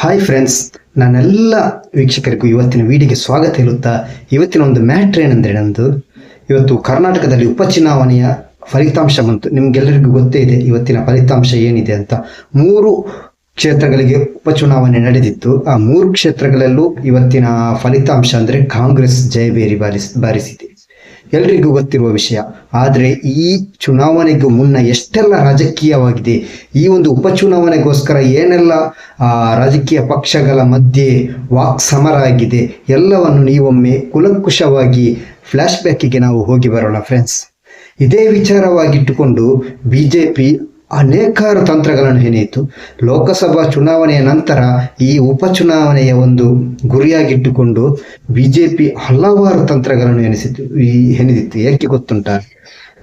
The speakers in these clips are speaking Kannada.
ಹಾಯ್ ಫ್ರೆಂಡ್ಸ್ ನಾನೆಲ್ಲ ವೀಕ್ಷಕರಿಗೂ ಇವತ್ತಿನ ವಿಡಿಯೋಗೆ ಸ್ವಾಗತ ಹೇಳುತ್ತಾ, ಇವತ್ತಿನ ಒಂದು ಮ್ಯಾಟ್ರ್ ಏನಂದ್ರೆ ನಂದು ಇವತ್ತು ಕರ್ನಾಟಕದಲ್ಲಿ ಉಪಚುನಾವಣೆಯ ಫಲಿತಾಂಶ ಬಂತು. ನಿಮ್ಗೆಲ್ಲರಿಗೂ ಗೊತ್ತೇ ಇದೆ, ಇವತ್ತಿನ ಫಲಿತಾಂಶ ಏನಿದೆ ಅಂತ. ಮೂರು ಕ್ಷೇತ್ರಗಳಿಗೆ ಉಪಚುನಾವಣೆ ನಡೆದಿತ್ತು. ಆ ಮೂರು ಕ್ಷೇತ್ರಗಳಲ್ಲೂ ಇವತ್ತಿನ ಫಲಿತಾಂಶ ಅಂದರೆ ಕಾಂಗ್ರೆಸ್ ಜಯಬೇರಿ ಬಾರಿಸ್, ಬಾರಿಸಿದೆ. ಎಲ್ರಿಗೂ ಗೊತ್ತಿರುವ ವಿಷಯ. ಆದರೆ ಈ ಚುನಾವಣೆಗೂ ಮುನ್ನ ಎಷ್ಟೆಲ್ಲ ರಾಜಕೀಯವಾಗಿದೆ, ಈ ಒಂದು ಉಪಚುನಾವಣೆಗೋಸ್ಕರ ಏನೆಲ್ಲ ರಾಜಕೀಯ ಪಕ್ಷಗಳ ಮಧ್ಯೆ ವಾಕ್ ಸಮರ ಆಗಿದೆ ಎಲ್ಲವನ್ನು ನೀವೊಮ್ಮೆ ಕುಲಂಕುಷವಾಗಿ ಫ್ಲ್ಯಾಶ್ ಬ್ಯಾಕಿಗೆ ನಾವು ಹೋಗಿ ಬರೋಣ ಫ್ರೆಂಡ್ಸ್ ಇದೇ ವಿಚಾರವಾಗಿಟ್ಟುಕೊಂಡು ಬಿ ಜೆ ಪಿ ಅನೇಕಾರು ತಂತ್ರಗಳನ್ನು ಹೆಣೆಯಿತು. ಲೋಕಸಭಾ ಚುನಾವಣೆಯ ನಂತರ ಈ ಉಪಚುನಾವಣೆಯ ಒಂದು ಗುರಿಯಾಗಿಟ್ಟುಕೊಂಡು ಬಿ ಜೆ ಪಿ ಹಲವಾರು ತಂತ್ರಗಳನ್ನು ಎನಿಸಿತು ಈ ಹೆಣೆದಿತ್ತು. ಏಕೆ ಗೊತ್ತುಂಟ?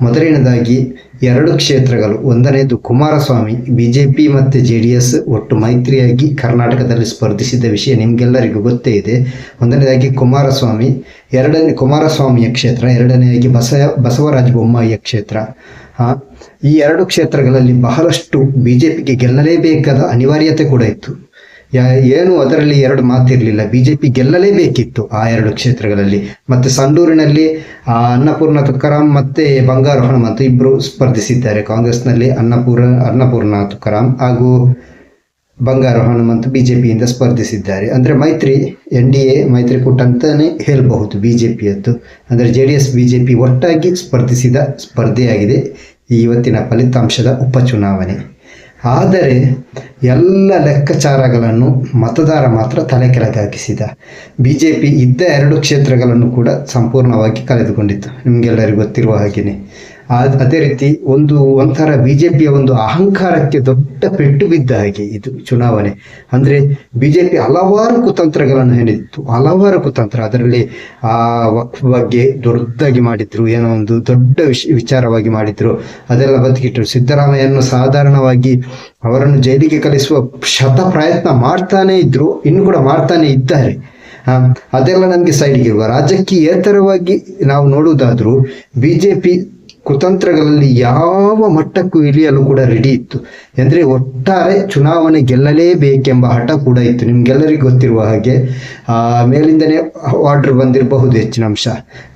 ಮೊದಲನೇದಾಗಿ ಎರಡು ಕ್ಷೇತ್ರಗಳು. ಒಂದನೇದು ಕುಮಾರಸ್ವಾಮಿ. ಬಿ ಜೆ ಪಿ ಮತ್ತು ಜೆ ಡಿ ಎಸ್ ಒಟ್ಟು ಮೈತ್ರಿಯಾಗಿ ಕರ್ನಾಟಕದಲ್ಲಿ ಸ್ಪರ್ಧಿಸಿದ ವಿಷಯ ನಿಮಗೆಲ್ಲರಿಗೂ ಗೊತ್ತೇ ಇದೆ. ಒಂದನೇದಾಗಿ ಕುಮಾರಸ್ವಾಮಿ. ಎರಡನೇ ಕುಮಾರಸ್ವಾಮಿಯ ಕ್ಷೇತ್ರ ಎರಡನೆಯಾಗಿ ಬಸ ಬಸವರಾಜ ಬೊಮ್ಮಾಯಿಯ ಕ್ಷೇತ್ರ. ಈ ಎರಡು ಕ್ಷೇತ್ರಗಳಲ್ಲಿ ಬಹಳಷ್ಟು ಬಿ ಜೆ ಪಿಗೆ ಗೆಲ್ಲಲೇಬೇಕಾದ ಅನಿವಾರ್ಯತೆ ಕೂಡ ಇತ್ತು. ಏನು ಅದರಲ್ಲಿ ಎರಡು ಮಾತಿರಲಿಲ್ಲ. ಬಿ ಜೆ ಪಿ ಗೆಲ್ಲಲೇಬೇಕಿತ್ತು ಆ ಎರಡು ಕ್ಷೇತ್ರಗಳಲ್ಲಿ. ಮತ್ತೆ ಸಂಡೂರಿನಲ್ಲಿ ಅನ್ನಪೂರ್ಣ ತುಕಾರಾಮ್ ಮತ್ತೆ ಬಂಗಾರು ಹನುಮಂತ ಇಬ್ಬರು ಸ್ಪರ್ಧಿಸಿದ್ದಾರೆ. ಕಾಂಗ್ರೆಸ್ನಲ್ಲಿ ಅನ್ನಪೂರ್ಣ ಅನ್ನಪೂರ್ಣ ತುಕಾರಾಮ್ ಹಾಗೂ ಬಂಗಾರು ಹನುಮಂತ್ ಬಿ ಜೆ ಪಿಯಿಂದ ಸ್ಪರ್ಧಿಸಿದ್ದಾರೆ. ಅಂದರೆ ಮೈತ್ರಿ, ಎನ್ ಡಿ ಎ ಮೈತ್ರಿಕೂಟ ಅಂತಲೇ ಹೇಳಬಹುದು ಬಿ ಜೆ ಪಿಯದ್ದು ಅಂದರೆ J D S B J P ಒಟ್ಟಾಗಿ ಸ್ಪರ್ಧಿಸಿದ ಸ್ಪರ್ಧೆಯಾಗಿದೆ ಇವತ್ತಿನ ಫಲಿತಾಂಶದ ಉಪಚುನಾವಣೆ. ಆದರೆ ಎಲ್ಲ ಲೆಕ್ಕಾಚಾರಗಳನ್ನು ಮತದಾರ ಮಾತ್ರ ತಲೆ ಕೆಳಗಾಗಿಸಿದ ಬಿ ಜೆ ಪಿ ಇದ್ದ ಎರಡು ಕ್ಷೇತ್ರಗಳನ್ನು ಕೂಡ ಸಂಪೂರ್ಣವಾಗಿ ಕಳೆದುಕೊಂಡಿತ್ತು. ನಿಮಗೆಲ್ಲರಿಗೂ ಗೊತ್ತಿರುವ ಹಾಗೆಯೇ ಅದೇ ರೀತಿ ಒಂದು ಒಂಥರ ಬಿ ಜೆ ಪಿಯ ಒಂದು ಅಹಂಕಾರಕ್ಕೆ ದೊಡ್ಡ ಪೆಟ್ಟು ಬಿದ್ದ ಹಾಗೆ ಇದು ಚುನಾವಣೆ. ಅಂದರೆ ಬಿ ಜೆ ಪಿ ಹಲವಾರು ಕುತಂತ್ರಗಳನ್ನು ಏನಿತ್ತು ಹಲವಾರು ಕುತಂತ್ರ. ಅದರಲ್ಲಿ ಆ ವಕ್ಫ್ ಬಗ್ಗೆ ದೊಡ್ಡದಾಗಿ ಮಾಡಿದ್ರು. ಏನೋ ಒಂದು ದೊಡ್ಡ ವಿಚಾರವಾಗಿ ಮಾಡಿದ್ರು. ಅದೆಲ್ಲ ಬದುಕಿಟ್ಟರು ಸಿದ್ದರಾಮಯ್ಯನ್ನು ಸಾಧಾರಣವಾಗಿ ಅವರನ್ನು ಜೈಲಿಗೆ ಕಲಿಸುವ ಶತ ಪ್ರಯತ್ನ ಮಾಡ್ತಾನೇ ಇದ್ರು. ಇನ್ನು ಕೂಡ ಮಾಡ್ತಾನೆ ಇದ್ದಾರೆ. ಅದೆಲ್ಲ ನಮಗೆ ಸೈಡ್ಗೆ ರಾಜಕೀಯೇತರವಾಗಿ ನಾವು ನೋಡುವುದಾದ್ರೂ ಬಿ ಜೆ ಪಿ ಕುತಂತ್ರಗಳಲ್ಲಿ ಯಾವ ಮಟ್ಟಕ್ಕೂ ಇಳಿಯಲು ಕೂಡ ರೆಡಿ ಇತ್ತು. ಅಂದರೆ ಒಟ್ಟಾರೆ ಚುನಾವಣೆ ಗೆಲ್ಲಲೇಬೇಕೆಂಬ ಹಠ ಕೂಡ ಇತ್ತು. ನಿಮ್ಗೆಲ್ಲರಿಗೂ ಗೊತ್ತಿರುವ ಹಾಗೆ ಮೇಲಿಂದನೇ ಆರ್ಡರ್ ಬಂದಿರಬಹುದು ಹೆಚ್ಚಿನ ಅಂಶ.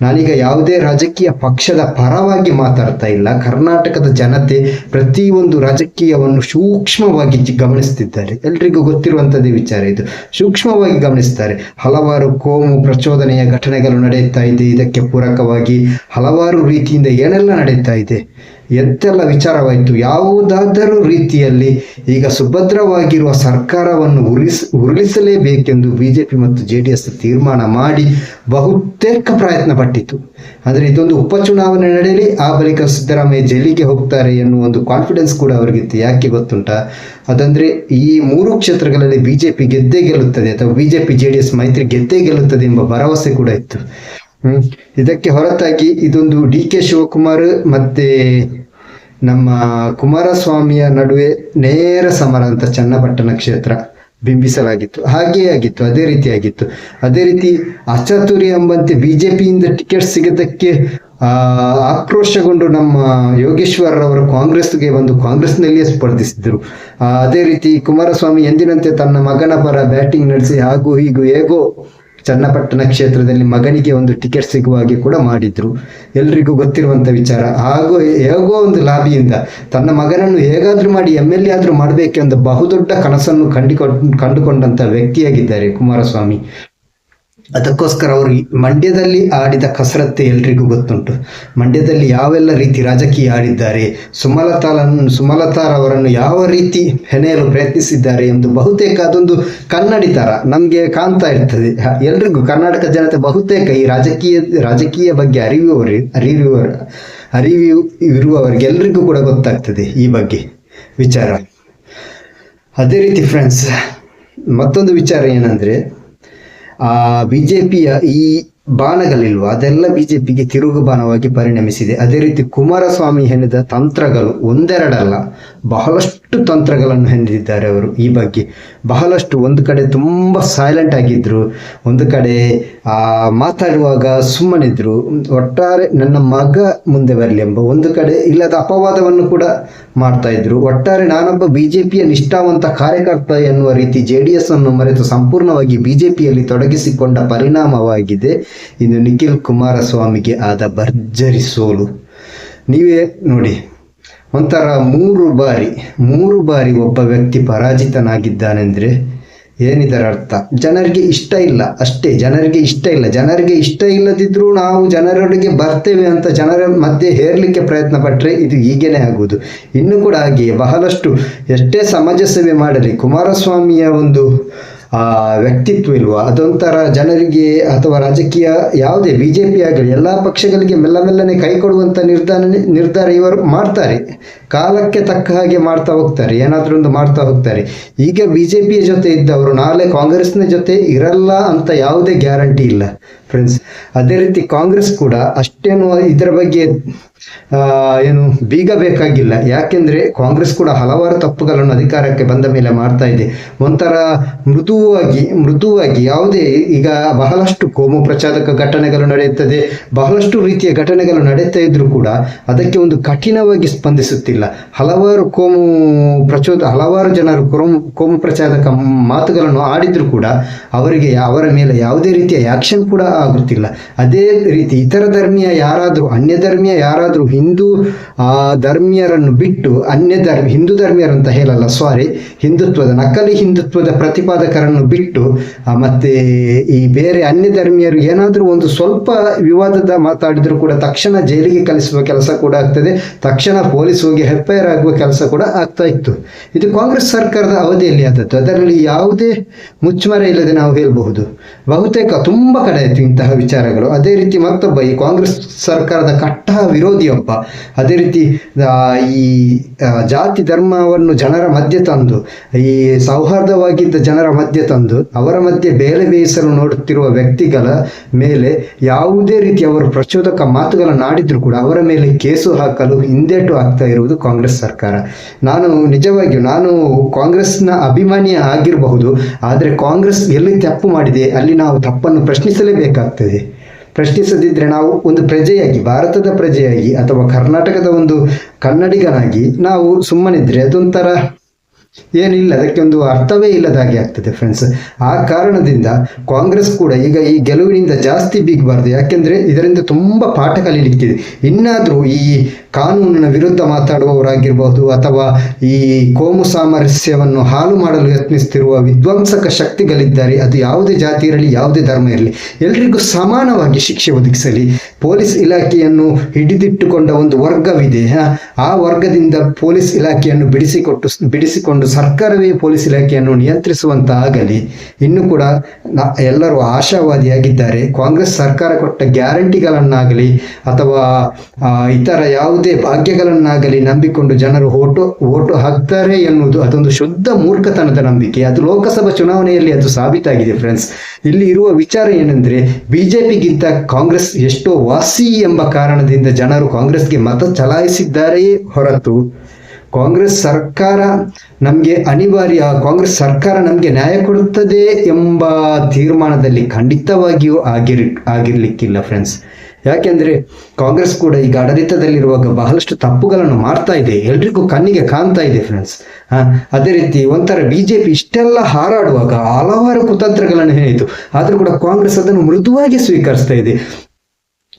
ನಾನೀಗ ಯಾವುದೇ ರಾಜಕೀಯ ಪಕ್ಷದ ಪರವಾಗಿ ಮಾತಾಡ್ತಾ ಇಲ್ಲ. ಕರ್ನಾಟಕದ ಜನತೆ ಪ್ರತಿಯೊಂದು ರಾಜಕೀಯವನ್ನು ಸೂಕ್ಷ್ಮವಾಗಿ ಗಮನಿಸ್ತಿದ್ದಾರೆ. ಎಲ್ರಿಗೂ ಗೊತ್ತಿರುವಂಥದ್ದೇ ವಿಚಾರ ಇದು. ಸೂಕ್ಷ್ಮವಾಗಿ ಗಮನಿಸ್ತಾರೆ. ಹಲವಾರು ಕೋಮು ಪ್ರಚೋದನೆಯ ಘಟನೆಗಳು ನಡೆಯುತ್ತಾ ಇದೆ. ಇದಕ್ಕೆ ಪೂರಕವಾಗಿ ಹಲವಾರು ರೀತಿಯಿಂದ ಏನೆಲ್ಲ ನಡೀತಾ ಇದೆ. ಎಂತೆಲ್ಲ ವಿಚಾರವಾಯಿತು. ಯಾವುದಾದರೂ ರೀತಿಯಲ್ಲಿ ಈಗ ಸುಭದ್ರವಾಗಿರುವ ಸರ್ಕಾರವನ್ನು ಉರಿಸ್, ಉರುಳಿಸಲೇಬೇಕೆಂದು ಬಿ ಜೆ ಪಿ ಮತ್ತು ಜೆ ಡಿ ಎಸ್ ತೀರ್ಮಾನ ಮಾಡಿ ಬಹುತೇಕ ಪ್ರಯತ್ನ ಪಟ್ಟಿತು. ಅಂದರೆ ಇದೊಂದು ಉಪಚುನಾವಣೆ ನಡೆಯಲಿ, ಆ ಬಳಿಕ ಸಿದ್ದರಾಮಯ್ಯ ಜೈಲಿಗೆ ಹೋಗ್ತಾರೆ ಎನ್ನುವ ಒಂದು ಕಾನ್ಫಿಡೆನ್ಸ್ ಕೂಡ ಅವರಿಗಿತ್ತು ಯಾಕೆ ಗೊತ್ತುಂಟ? ಅದಂದ್ರೆ ಈ ಮೂರು ಕ್ಷೇತ್ರಗಳಲ್ಲಿ ಬಿ ಜೆ ಗೆದ್ದೇ ಗೆಲ್ಲುತ್ತದೆ ಅಥವಾ B J P J D S ಮೈತ್ರಿ ಗೆದ್ದೇ ಗೆಲ್ಲುತ್ತದೆ ಎಂಬ ಭರವಸೆ ಕೂಡ ಇತ್ತು. ಇದಕ್ಕೆ ಹೊರತಾಗಿ ಇದೊಂದು ಡಿ ಕೆ ಶಿವಕುಮಾರ್ ಮತ್ತೆ ನಮ್ಮ ಕುಮಾರಸ್ವಾಮಿಯ ನಡುವೆ ನೇರ ಸಮರ ಅಂತ ಚನ್ನಪಟ್ಟಣ ಕ್ಷೇತ್ರ ಬಿಂಬಿಸಲಾಗಿತ್ತು. ಹಾಗೆಯೇ ಆಗಿತ್ತು, ಅದೇ ರೀತಿ ಆಗಿತ್ತು. ಅದೇ ರೀತಿ ಅಚತುರಿ ಎಂಬಂತೆ ಬಿಜೆಪಿಯಿಂದ ಟಿಕೆಟ್ ಸಿಗದಕ್ಕೆ ಆಕ್ರೋಶಗೊಂಡು ನಮ್ಮ ಯೋಗೇಶ್ವರ್ ಅವರು ಕಾಂಗ್ರೆಸ್ಗೆ ಬಂದು ಕಾಂಗ್ರೆಸ್ನಲ್ಲಿಯೇ ಸ್ಪರ್ಧಿಸಿದರು. ಅದೇ ರೀತಿ ಕುಮಾರಸ್ವಾಮಿ ಎಂದಿನಂತೆ ತನ್ನ ಮಗನ ಪರ ಬ್ಯಾಟಿಂಗ್ ನಡೆಸಿ ಹಾಗೂ ಹೀಗೂ ಹೇಗೋ ಚನ್ನಪಟ್ಟಣ ಕ್ಷೇತ್ರದಲ್ಲಿ ಮಗನಿಗೆ ಒಂದು ಟಿಕೆಟ್ ಸಿಗುವ ಹಾಗೆ ಕೂಡ ಮಾಡಿದ್ರು. ಎಲ್ರಿಗೂ ಗೊತ್ತಿರುವಂತ ವಿಚಾರ. ಹಾಗೂ ಹೇಗೋ ಒಂದು ಲಾಬಿಯಿಂದ ತನ್ನ ಮಗನನ್ನು ಹೇಗಾದ್ರೂ ಮಾಡಿ ಎಂ ಎಲ್ ಎ ಆದ್ರೂ ಮಾಡಬೇಕೆಂದು ಬಹುದೊಡ್ಡ ಕನಸನ್ನು ಕಂಡುಕೊಂಡ್ ಕಂಡುಕೊಂಡಂತ ವ್ಯಕ್ತಿಯಾಗಿದ್ದಾರೆ ಕುಮಾರಸ್ವಾಮಿ. ಅದಕ್ಕೋಸ್ಕರ ಅವರು ಮಂಡ್ಯದಲ್ಲಿ ಆಡಿದ ಕಸರತ್ತು ಎಲ್ರಿಗೂ ಗೊತ್ತುಂಟು. ಮಂಡ್ಯದಲ್ಲಿ ಯಾವೆಲ್ಲ ರೀತಿ ರಾಜಕೀಯ ಆಡಿದ್ದಾರೆ ಸುಮಲತಾಳನ್ನು ಸುಮಲತಾರವರನ್ನು ಯಾವ ರೀತಿ ಹೆಣೆಯಲು ಪ್ರಯತ್ನಿಸಿದ್ದಾರೆ ಎಂದು ಬಹುತೇಕ ಅದೊಂದು ಕನ್ನಡಿ ಥರ ನಮಗೆ ಕಾಣ್ತಾ ಇರ್ತದೆ. ಎಲ್ರಿಗೂ ಕರ್ನಾಟಕ ಜನತೆ ಬಹುತೇಕ ಈ ರಾಜಕೀಯ ರಾಜಕೀಯ ಬಗ್ಗೆ ಅರಿಯುವವರು ಅರಿಯುವವರು ಅರಿವು ಇರುವವರಿಗೆ ಎಲ್ರಿಗೂ ಕೂಡ ಗೊತ್ತಾಗ್ತದೆ ಈ ಬಗ್ಗೆ ವಿಚಾರ. ಅದೇ ರೀತಿ ಫ್ರೆಂಡ್ಸ್ ಮತ್ತೊಂದು ವಿಚಾರ ಏನಂದ್ರೆ ಬಿ ಬಿಜೆಪಿಯ ಪಿಯ ಈ ಬಾಣಗಳಿಲ್ವ, ಅದೆಲ್ಲ ಬಿಜೆಪಿಗೆ ತಿರುಗು ಬಾಣವಾಗಿ ಪರಿಣಮಿಸಿದೆ. ಅದೇ ರೀತಿ ಕುಮಾರಸ್ವಾಮಿ ಹೆಣದ ತಂತ್ರಗಳು ಒಂದೆರಡಲ್ಲ, ಬಹಳಷ್ಟು ತಂತ್ರಗಳನ್ನು ಹೊಂದಿದ್ದಾರೆ ಅವರು ಈ ಬಗ್ಗೆ? ಬಹಳಷ್ಟು ಒಂದು ಕಡೆ ತುಂಬ ಸೈಲೆಂಟ್ ಆಗಿದ್ದರು ಒಂದು ಕಡೆ ಮಾತಾಡುವಾಗ ಸುಮ್ಮನಿದ್ರು. ಒಟ್ಟಾರೆ ನನ್ನ ಮಗ ಮುಂದೆ ಬರಲಿ ಎಂಬ ಒಂದು ಕಡೆ ಇಲ್ಲದ ಅಪವಾದವನ್ನು ಕೂಡ ಮಾಡ್ತಾ ಇದ್ರು. ಒಟ್ಟಾರೆ ನಾನೊಬ್ಬ ಬಿ ಜೆ ಪಿಯ ನಿಷ್ಠಾವಂತ ಕಾರ್ಯಕರ್ತ ಎನ್ನುವ ರೀತಿ ಜೆ ಡಿ ಎಸ್ ಅನ್ನು ಮರೆತು ಸಂಪೂರ್ಣವಾಗಿ ಬಿ ಜೆ ಪಿಯಲ್ಲಿ ತೊಡಗಿಸಿಕೊಂಡ ಪರಿಣಾಮವಾಗಿದೆ. ಇದು ನಿಖಿಲ್ ಕುಮಾರಸ್ವಾಮಿಗೆ ಆದ ಭರ್ಜರಿ ಸೋಲು. ನೀವೇ ನೋಡಿ. ಒಂಥರ ಮೂರು ಬಾರಿ ಮೂರು ಬಾರಿ ಒಬ್ಬ ವ್ಯಕ್ತಿ ಪರಾಜಿತನಾಗಿದ್ದಾನೆಂದರೆ ಏನಿದರ ಅರ್ಥ? ಜನರಿಗೆ ಇಷ್ಟ ಇಲ್ಲ, ಅಷ್ಟೇ, ಜನರಿಗೆ ಇಷ್ಟ ಇಲ್ಲ. ಜನರಿಗೆ ಇಷ್ಟ ಇಲ್ಲದಿದ್ದರೂ ನಾವು ಜನರೊಳಗೆ ಬರ್ತೇವೆ ಅಂತ ಜನರ ಮಧ್ಯೆ ಹೇರಲಿಕ್ಕೆ ಪ್ರಯತ್ನ ಪಟ್ಟರೆ ಇದು ಹೀಗೇನೆ ಆಗುವುದು ಇನ್ನು ಕೂಡ ಹಾಗೆಯೇ, ಬಹಳಷ್ಟು ಎಷ್ಟೇ ಸಮಾಜ ಸೇವೆ ಮಾಡಲಿ, ಕುಮಾರಸ್ವಾಮಿಯ ಒಂದು ವ್ಯಕ್ತಿತ್ವ ಇಲ್ವಾ? ಅದೊಂಥರ ಜನರಿಗೆ ಅಥವಾ ರಾಜಕೀಯ ಯಾವುದೇ ಬಿ ಜೆ ಪಿ ಆಗಲಿ ಎಲ್ಲ ಪಕ್ಷಗಳಿಗೆ ಮೆಲ್ಲ ಮೆಲ್ಲನೆ ಕೈ ಕೊಡುವಂಥ ನಿರ್ಧಾರ ನಿರ್ಧಾರ ಇವರು ಮಾಡ್ತಾರೆ. ಕಾಲಕ್ಕೆ ತಕ್ಕ ಹಾಗೆ ಮಾಡ್ತಾ ಹೋಗ್ತಾರೆ. ಏನಾದರೂ ಒಂದು ಮಾಡ್ತಾ ಹೋಗ್ತಾರೆ. ಈಗ ಬಿ ಜೆ ಪಿಯ ಜೊತೆ ಇದ್ದವರು, ನಾಳೆ ಕಾಂಗ್ರೆಸ್ನ ಜೊತೆ ಇರಲ್ಲ ಅಂತ ಯಾವುದೇ ಗ್ಯಾರಂಟಿ ಇಲ್ಲ. ಫ್ರೆಂಡ್ಸ್ ಅದೇ ರೀತಿ ಕಾಂಗ್ರೆಸ್ ಕೂಡ ಅಷ್ಟೇನು ಇದರ ಬಗ್ಗೆ ಏನು ಬೀಗ ಬೇಕಾಗಿಲ್ಲ. ಯಾಕೆಂದ್ರೆ ಕಾಂಗ್ರೆಸ್ ಕೂಡ ಹಲವಾರು ತಪ್ಪುಗಳನ್ನು ಅಧಿಕಾರಕ್ಕೆ ಬಂದ ಮೇಲೆ ಮಾಡ್ತಾ ಇದೆ. ಒಂಥರ ಮೃದುವಾಗಿ ಮೃದುವಾಗಿ ಯಾವುದೇ ಈಗ ಬಹಳಷ್ಟು ಕೋಮು ಪ್ರಚಾರಕ ಘಟನೆಗಳು ನಡೆಯುತ್ತದೆ. ಬಹಳಷ್ಟು ರೀತಿಯ ಘಟನೆಗಳು ನಡೀತಾ ಇದ್ರೂ ಕೂಡ ಅದಕ್ಕೆ ಒಂದು ಕಠಿಣವಾಗಿ ಸ್ಪಂದಿಸುತ್ತಿಲ್ಲ. ಹಲವಾರು ಕೋಮು ಪ್ರಚೋದ, ಹಲವಾರು ಜನರು ಕೋಮು ಕೋಮು ಪ್ರಚಾರಕ ಮಾತುಗಳನ್ನು ಆಡಿದ್ರು ಕೂಡ ಅವರಿಗೆ ಅವರ ಮೇಲೆ ಯಾವುದೇ ರೀತಿಯ ಆಕ್ಷನ್ ಕೂಡ ಆಗುತ್ತಿಲ್ಲ ಅದೇ ರೀತಿ ಇತರ ಧರ್ಮೀಯ ಯಾರಾದರೂ, ಅನ್ಯ ಧರ್ಮೀಯ ಯಾರಾದರೂ ಹಿಂದೂ ಧರ್ಮೀಯರನ್ನು ಬಿಟ್ಟು ಅನ್ಯ ಧರ್ಮ, ಹಿಂದೂ ಧರ್ಮೀಯರಂತ ಹೇಳಲ್ಲ ಸಾರಿ ಹಿಂದುತ್ವದ, ನಕಲಿ ಹಿಂದುತ್ವದ ಪ್ರತಿಪಾದಕರನ್ನು ಬಿಟ್ಟು ಮತ್ತೆ ಈ ಬೇರೆ ಅನ್ಯ ಧರ್ಮೀಯರು ಏನಾದರೂ ಒಂದು ಸ್ವಲ್ಪ ವಿವಾದದ ಮಾತಾಡಿದರೂ ಕೂಡ ತಕ್ಷಣ ಜೈಲಿಗೆ ಕಲಿಸುವ ಕೆಲಸ ಕೂಡ ಆಗ್ತದೆ, ತಕ್ಷಣ ಪೊಲೀಸ್ ಹೋಗಿ ಹೆಪ್ಪೈರ್ ಆಗುವ ಕೆಲಸ ಕೂಡ ಆಗ್ತಾ ಇತ್ತು. ಇದು ಕಾಂಗ್ರೆಸ್ ಸರ್ಕಾರದ ಅವಧಿಯಲ್ಲಿ ಆದದ್ದು. ಅದರಲ್ಲಿ ಯಾವುದೇ ಮುಚ್ಚುಮರೆ ಇಲ್ಲದೆ ನಾವು ಹೇಳಬಹುದು. ಬಹುತೇಕ ತುಂಬ ಕಡೆ ಆಯಿತು. ಇಂತಹ ವಿಚಾರಗಳು. ಅದೇ ರೀತಿ ಮತ್ತೊಬ್ಬ ಈ ಕಾಂಗ್ರೆಸ್ ಸರ್ಕಾರದ ಕಟ್ಟ ವಿರೋಧಿಯೊಬ್ಬ ಅದೇ ರೀತಿ ಈ ಜಾತಿ ಧರ್ಮವನ್ನು ಜನರ ಮಧ್ಯೆ ತಂದು, ಈ ಸೌಹಾರ್ದವಾಗಿದ್ದ ಜನರ ಮಧ್ಯೆ ತಂದು, ಅವರ ಮಧ್ಯೆ ಬೇಳೆ ಬೇಯಿಸಲು ನೋಡುತ್ತಿರುವ ವ್ಯಕ್ತಿಗಳ ಮೇಲೆ ಯಾವುದೇ ರೀತಿ ಅವರು ಪ್ರಚೋದಕ ಮಾತುಗಳನ್ನು ಆಡಿದ್ರು ಕೂಡ ಅವರ ಮೇಲೆ ಕೇಸು ಹಾಕಲು ಹಿಂದೇಟು ಆಗ್ತಾ ಇರುವುದು ಕಾಂಗ್ರೆಸ್ ಸರ್ಕಾರ. ನಾನು ನಿಜವಾಗಿಯೂ, ನಾನು ಕಾಂಗ್ರೆಸ್ನ ಅಭಿಮಾನಿ ಆಗಿರಬಹುದು, ಆದರೆ ಕಾಂಗ್ರೆಸ್ ಎಲ್ಲಿ ತಪ್ಪು ಮಾಡಿದೆ, ಅಲ್ಲಿ ನಾವು ತಪ್ಪನ್ನು ಪ್ರಶ್ನಿಸಲೇಬೇಕಾಗ್ತದೆ ಪ್ರಶ್ನಿಸದಿದ್ದರೆ ನಾವು ಒಂದು ಪ್ರಜೆಯಾಗಿ, ಭಾರತದ ಪ್ರಜೆಯಾಗಿ ಅಥವಾ ಕರ್ನಾಟಕದ ಒಂದು ಕನ್ನಡಿಗನಾಗಿ ನಾವು ಸುಮ್ಮನಿದ್ರೆ ಅದೊಂಥರ ಏನಿಲ್ಲ, ಅದಕ್ಕೆ ಒಂದು ಅರ್ಥವೇ ಇಲ್ಲದ ಹಾಗೆ ಆಗ್ತದೆ ಫ್ರೆಂಡ್ಸ್ ಆ ಕಾರಣದಿಂದ ಕಾಂಗ್ರೆಸ್ ಕೂಡ ಈಗ ಈ ಗೆಲುವಿನಿಂದ ಜಾಸ್ತಿ ಬೀಗಬಾರ್ದು. ಯಾಕೆಂದ್ರೆ ಇದರಿಂದ ತುಂಬ ಪಾಠ ಕಲೀಲಿಕ್ಕಿದೆ. ಇನ್ನಾದರೂ ಈ ಕಾನೂನಿನ ವಿರುದ್ಧ ಮಾತಾಡುವವರಾಗಿರ್ಬೋದು ಅಥವಾ ಈ ಕೋಮು ಸಾಮರಸ್ಯವನ್ನು ಹಾಳು ಮಾಡಲು ಯತ್ನಿಸುತ್ತಿರುವ ವಿಧ್ವಂಸಕ ಶಕ್ತಿಗಳಿದ್ದಾರೆ, ಅದು ಯಾವುದೇ ಜಾತಿ ಇರಲಿ, ಯಾವುದೇ ಧರ್ಮ ಇರಲಿ, ಎಲ್ರಿಗೂ ಸಮಾನವಾಗಿ ಶಿಕ್ಷೆ ಒದಗಿಸಲಿ. ಪೊಲೀಸ್ ಇಲಾಖೆಯನ್ನು ಹಿಡಿದಿಟ್ಟುಕೊಂಡ ಒಂದು ವರ್ಗವಿದೆ. ಆ ವರ್ಗದಿಂದ ಪೊಲೀಸ್ ಇಲಾಖೆಯನ್ನು ಬಿಡಿಸಿಕೊಟ್ಟು ಬಿಡಿಸಿಕೊಂಡು ಸರ್ಕಾರವೇ ಪೊಲೀಸ್ ಇಲಾಖೆಯನ್ನು ನಿಯಂತ್ರಿಸುವಂತಾಗಲಿ. ಇನ್ನು ಕೂಡ ಎಲ್ಲರೂ ಆಶಾವಾದಿಯಾಗಿದ್ದಾರೆ. ಕಾಂಗ್ರೆಸ್ ಸರ್ಕಾರ ಕೊಟ್ಟ ಗ್ಯಾರಂಟಿಗಳನ್ನಾಗಲಿ ಅಥವಾ ಇತರ ಯಾವುದೇ ಭಾಗ್ಯಗಳನ್ನಾಗಲಿ ನಂಬಿಕೊಂಡು ಜನರು ಓಟು ಓಟು ಹಾಕ್ತಾರೆ ಎನ್ನುವುದು ಅದೊಂದು ಶುದ್ಧ ಮೂರ್ಖತನದ ನಂಬಿಕೆ. ಅದು ಲೋಕಸಭಾ ಚುನಾವಣೆಯಲ್ಲಿ ಅದು ಸಾಬೀತಾಗಿದೆ ಫ್ರೆಂಡ್ಸ್ ಇಲ್ಲಿ ಇರುವ ವಿಚಾರ ಏನೆಂದ್ರೆ, ಬಿಜೆಪಿಗಿಂತ ಕಾಂಗ್ರೆಸ್ ಎಷ್ಟೋ ವಾಸಿ ಎಂಬ ಕಾರಣದಿಂದ ಜನರು ಕಾಂಗ್ರೆಸ್ಗೆ ಮತ ಚಲಾಯಿಸಿದ್ದಾರೆಯೇ ಹೊರತು ಕಾಂಗ್ರೆಸ್ ಸರ್ಕಾರ ನಮಗೆ ಅನಿವಾರ್ಯ, ಕಾಂಗ್ರೆಸ್ ಸರ್ಕಾರ ನಮಗೆ ನ್ಯಾಯ ಕೊಡುತ್ತದೆ ಎಂಬ ತೀರ್ಮಾನದಲ್ಲಿ ಖಂಡಿತವಾಗಿಯೂ ಆಗಿರ್, ಆಗಿರ್ಲಿಕ್ಕಿಲ್ಲ ಫ್ರೆಂಡ್ಸ್ ಯಾಕೆಂದ್ರೆ ಕಾಂಗ್ರೆಸ್ ಕೂಡ ಈಗ ಆಡಳಿತದಲ್ಲಿರುವಾಗ ಬಹಳಷ್ಟು ತಪ್ಪುಗಳನ್ನು ಮಾಡ್ತಾ ಇದೆ. ಎಲ್ರಿಗೂ ಕಣ್ಣಿಗೆ ಕಾಣ್ತಾ ಇದೆ ಫ್ರೆಂಡ್ಸ್ ಅದೇ ರೀತಿ ಒಂಥರ ಬಿಜೆಪಿ ಇಷ್ಟೆಲ್ಲ ಹಾರಾಡುವಾಗ ಹಲವಾರು ಕುತಂತ್ರಗಳನ್ನು ಹೇಳಿತು ಆದರೂ ಕೂಡ ಕಾಂಗ್ರೆಸ್ ಅದನ್ನು ಮೃದುವಾಗಿ ಸ್ವೀಕರಿಸ್ತಾ ಇದೆ.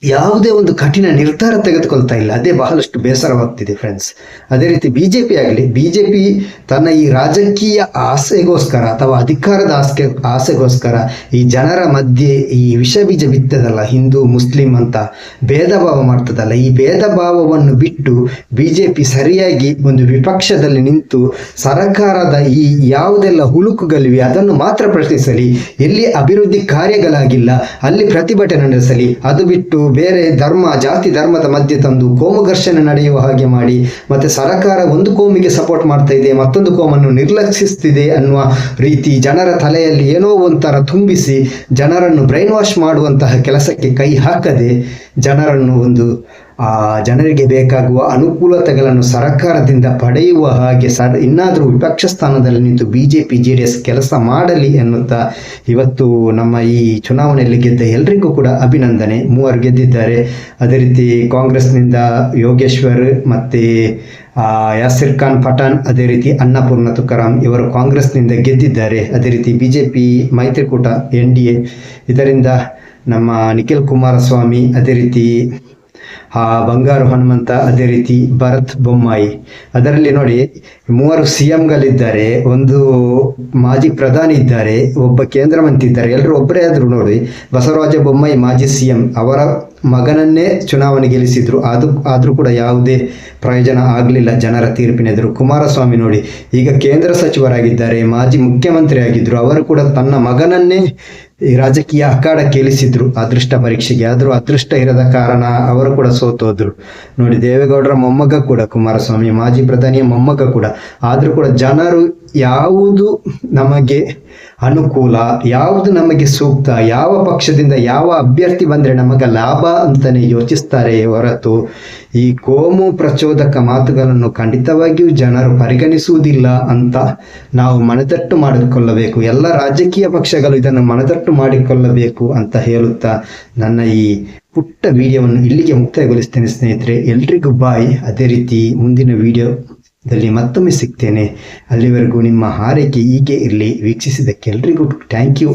ಯಾವುದೇ ಒಂದು ಕಠಿಣ ನಿರ್ಧಾರ ತೆಗೆದುಕೊಳ್ತಾ ಇಲ್ಲ. ಅದೇ ಬಹಳಷ್ಟು ಬೇಸರವಾಗ್ತಿದೆ ಫ್ರೆಂಡ್ಸ್ ಅದೇ ರೀತಿ ಬಿ ಜೆ ಪಿ ಆಗಲಿ ಬಿಜೆಪಿ ತನ್ನ ಈ ರಾಜಕೀಯ ಆಸೆಗೋಸ್ಕರ ಅಥವಾ ಅಧಿಕಾರದ ಆಸೆ ಆಸೆಗೋಸ್ಕರ ಈ ಜನರ ಮಧ್ಯೆ ಈ ವಿಷ ಬೀಜ ಬಿತ್ತದಲ್ಲ, ಹಿಂದೂ, ಮುಸ್ಲಿಂ ಅಂತ ಭೇದ ಭಾವ ಮಾಡ್ತದಲ್ಲ. ಈ ಭೇದ ಭಾವವನ್ನು ಬಿಟ್ಟು ಬಿಜೆಪಿ ಸರಿಯಾಗಿ ಒಂದು ವಿಪಕ್ಷದಲ್ಲಿ ನಿಂತು ಸರ್ಕಾರದ ಈ ಯಾವುದೆಲ್ಲ ಹುಳುಕುಗಳಿವೆ ಅದನ್ನು ಮಾತ್ರ ಪ್ರಶ್ನಿಸಲಿ, ಎಲ್ಲಿ ಅಭಿವೃದ್ಧಿ ಕಾರ್ಯಗಳಾಗಿಲ್ಲ, ಅಲ್ಲಿ ಪ್ರತಿಭಟನೆ ನಡೆಸಲಿ, ಅದು ಬಿಟ್ಟು ಬೇರೆ ಧರ್ಮ, ಜಾತಿ ಧರ್ಮದ ಮಧ್ಯೆ ತಂದು ಕೋಮು ಘರ್ಷಣೆ ನಡೆಯುವ ಹಾಗೆ ಮಾಡಿ, ಮತ್ತೆ ಸರಕಾರ ಒಂದು ಕೋಮಿಗೆ ಸಪೋರ್ಟ್ ಮಾಡ್ತಾ ಇದೆ, ಮತ್ತೊಂದು ಕೋಮನ್ನು ನಿರ್ಲಕ್ಷಿಸ್ತಿದೆ ಅನ್ನುವ ರೀತಿ ಜನರ ತಲೆಯಲ್ಲಿ ಏನೋ ಒಂಥರ ತುಂಬಿಸಿ ಜನರನ್ನು ಬ್ರೈನ್ ವಾಶ್ ಮಾಡುವಂತಹ ಕೆಲಸಕ್ಕೆ ಕೈ ಹಾಕದೆ ಜನರನ್ನು ಒಂದು ಜನರಿಗೆ ಬೇಕಾಗುವ ಅನುಕೂಲತೆಗಳನ್ನು ಸರ್ಕಾರದಿಂದ ಪಡೆಯುವ ಹಾಗೆ ಸರ್, ಇನ್ನಾದರೂ ವಿಪಕ್ಷ ಸ್ಥಾನದಲ್ಲಿ ನಿಂತು B J P J D S ಕೆಲಸ ಮಾಡಲಿ ಎನ್ನುತ್ತಾ ಇವತ್ತು ನಮ್ಮ ಈ ಚುನಾವಣೆಯಲ್ಲಿ ಗೆದ್ದ ಎಲ್ರಿಗೂ ಕೂಡ ಅಭಿನಂದನೆ. ಮೂವರು ಗೆದ್ದಿದ್ದಾರೆ. ಅದೇ ರೀತಿ ಕಾಂಗ್ರೆಸ್ನಿಂದ ಯೋಗೇಶ್ವರ್ ಮತ್ತು ಯಾಸಿರ್ ಖಾನ್ ಪಠಾಣ್, ಅದೇ ರೀತಿ ಅನ್ನಪೂರ್ಣ ತುಕಾರಾಮ್ ಇವರು ಕಾಂಗ್ರೆಸ್ನಿಂದ ಗೆದ್ದಿದ್ದಾರೆ. ಅದೇ ರೀತಿ ಬಿ ಜೆ ಪಿ ಮೈತ್ರಿಕೂಟ, ಎನ್ ಡಿ ಎ, ಇದರಿಂದ ನಮ್ಮ ನಿಖಿಲ್ ಕುಮಾರಸ್ವಾಮಿ, ಅದೇ ರೀತಿ ಆ ಬಂಗಾರು ಹನುಮಂತ, ಅದೇ ರೀತಿ ಭರತ್ ಬೊಮ್ಮಾಯಿ. ಅದರಲ್ಲಿ ನೋಡಿ, ಮೂವರು ಸಿ ಎಂಗಳಿದ್ದಾರೆ ಒಂದು ಮಾಜಿ ಪ್ರಧಾನಿ ಇದ್ದಾರೆ, ಒಬ್ಬ ಕೇಂದ್ರ ಮಂತ್ರಿ ಇದ್ದಾರೆ. ಎಲ್ಲರೂ ಒಬ್ಬರೇ ಆದರೂ ನೋಡಿ, ಬಸವರಾಜ ಬೊಮ್ಮಾಯಿ ಮಾಜಿ ಸಿ ಎಂ ಅವರ ಮಗನನ್ನೇ ಚುನಾವಣೆ ಗೆಲ್ಲಿಸಿದ್ರು. ಅದು, ಆದರೂ ಕೂಡ ಯಾವುದೇ ಪ್ರಯೋಜನ ಆಗಲಿಲ್ಲ ಜನರ ತೀರ್ಪಿನೆದುರು. ಕುಮಾರಸ್ವಾಮಿ ನೋಡಿ, ಈಗ ಕೇಂದ್ರ ಸಚಿವರಾಗಿದ್ದಾರೆ, ಮಾಜಿ ಮುಖ್ಯಮಂತ್ರಿ ಆಗಿದ್ರು ಅವರು ಕೂಡ ತನ್ನ ಮಗನನ್ನೇ ಈ ರಾಜಕೀಯ ಅಖಾಡ ಕೇಳಿಸಿದ್ರು ಅದೃಷ್ಟ ಪರೀಕ್ಷೆಗೆ ಆದರೂ ಅದೃಷ್ಟ ಇರದ ಕಾರಣ ಅವರು ಕೂಡ ಸೋತೋದ್ರು ನೋಡಿ ದೇವೇಗೌಡರ ಮೊಮ್ಮಗ ಕೂಡ ಕುಮಾರಸ್ವಾಮಿ, ಮಾಜಿ ಪ್ರಧಾನಿಯ ಮೊಮ್ಮಗ ಕೂಡ. ಆದರೂ ಕೂಡ ಜನರು ಯಾವುದು ನಮಗೆ ಅನುಕೂಲ, ಯಾವುದು ನಮಗೆ ಸೂಕ್ತ, ಯಾವ ಪಕ್ಷದಿಂದ ಯಾವ ಅಭ್ಯರ್ಥಿ ಬಂದರೆ ನಮಗೆ ಲಾಭ ಅಂತಲೇ ಯೋಚಿಸ್ತಾರೆ ಹೊರತು ಈ ಕೋಮು ಪ್ರಚೋದಕ ಮಾತುಗಳನ್ನು ಖಂಡಿತವಾಗಿಯೂ ಜನರು ಪರಿಗಣಿಸುವುದಿಲ್ಲ ಅಂತ ನಾವು ಮನದಟ್ಟು ಮಾಡಿಕೊಳ್ಳಬೇಕು. ಎಲ್ಲ ರಾಜಕೀಯ ಪಕ್ಷಗಳು ಇದನ್ನು ಮನದಟ್ಟು ಮಾಡಿಕೊಳ್ಳಬೇಕು ಅಂತ ಹೇಳುತ್ತಾ ನನ್ನ ಈ ಪುಟ್ಟ ವಿಡಿಯೋವನ್ನು ಇಲ್ಲಿಗೆ ಮುಕ್ತಾಯಗೊಳಿಸ್ತೇನೆ ಸ್ನೇಹಿತರೆ. ಎಲ್ರಿಗೂ ಬಾಯ್. ಅದೇ ರೀತಿ ಮುಂದಿನ ವಿಡಿಯೋದಲ್ಲಿ ಮತ್ತೊಮ್ಮೆ ಸಿಗ್ತೇನೆ. ಅಲ್ಲಿವರೆಗೂ ನಿಮ್ಮ ಹಾರೈಕೆ ಹೀಗೆ ಇರಲಿ. ವೀಕ್ಷಿಸಿದ್ದಕ್ಕೆ ಎಲ್ರಿಗೂ ಥ್ಯಾಂಕ್ ಯು